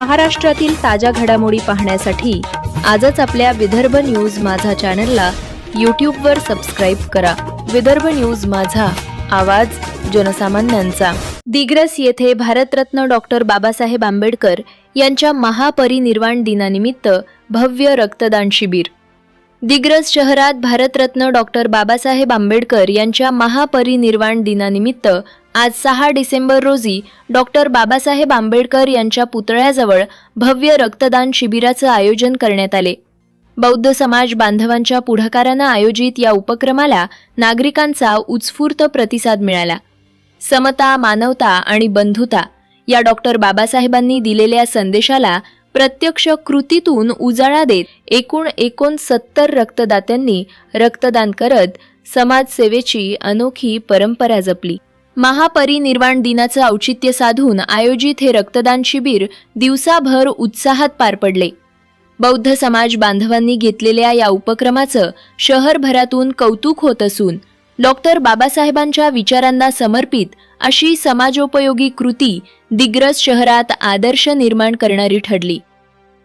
महाराष्ट्रातील ताज्या घडामोडी पाहण्यासाठी आजच आपल्या विदर्भ न्यूज माझा चॅनलला यूट्यूबवर सबस्क्राईब करा. विदर्भ न्यूज माझा आवाज जनसामान्यांचा. दिग्रस येथे भारतरत्न डॉक्टर बाबासाहेब आंबेडकर यांच्या महापरिनिर्वाण दिनानिमित्त भव्य रक्तदान शिबिर. दिग्रस शहरात भारतरत्न डॉक्टर बाबासाहेब आंबेडकर यांच्या महापरिनिर्वाण दिनानिमित्त आज सहा डिसेंबर रोजी डॉक्टर बाबासाहेब आंबेडकर यांच्या पुतळ्याजवळ भव्य रक्तदान शिबिराचं आयोजन करण्यात आले. बौद्ध समाज बांधवांच्या पुढाकारानं आयोजित या उपक्रमाला नागरिकांचा उत्स्फूर्त प्रतिसाद मिळाला. समता मानवता आणि बंधुता या डॉक्टर बाबासाहेबांनी दिलेल्या संदेशाला प्रत्यक्ष कृतीतून उजाळा देत एकूण एकोणसत्तर रक्तदात्यांनी रक्तदान करत समाजसेवेची अनोखी परंपरा जपली. महापरिनिर्वाण दिनाचं औचित्य साधून आयोजित हे रक्तदान शिबिर दिवसाभर उत्साहात पार पडले. बौद्ध समाज बांधवांनी घेतलेल्या या उपक्रमाचं शहरभरातून कौतुक होत असून डॉक्टर बाबासाहेबांच्या विचारांना समर्पित अशी समाजोपयोगी कृती दिग्रस शहरात आदर्श निर्माण करणारी ठरली.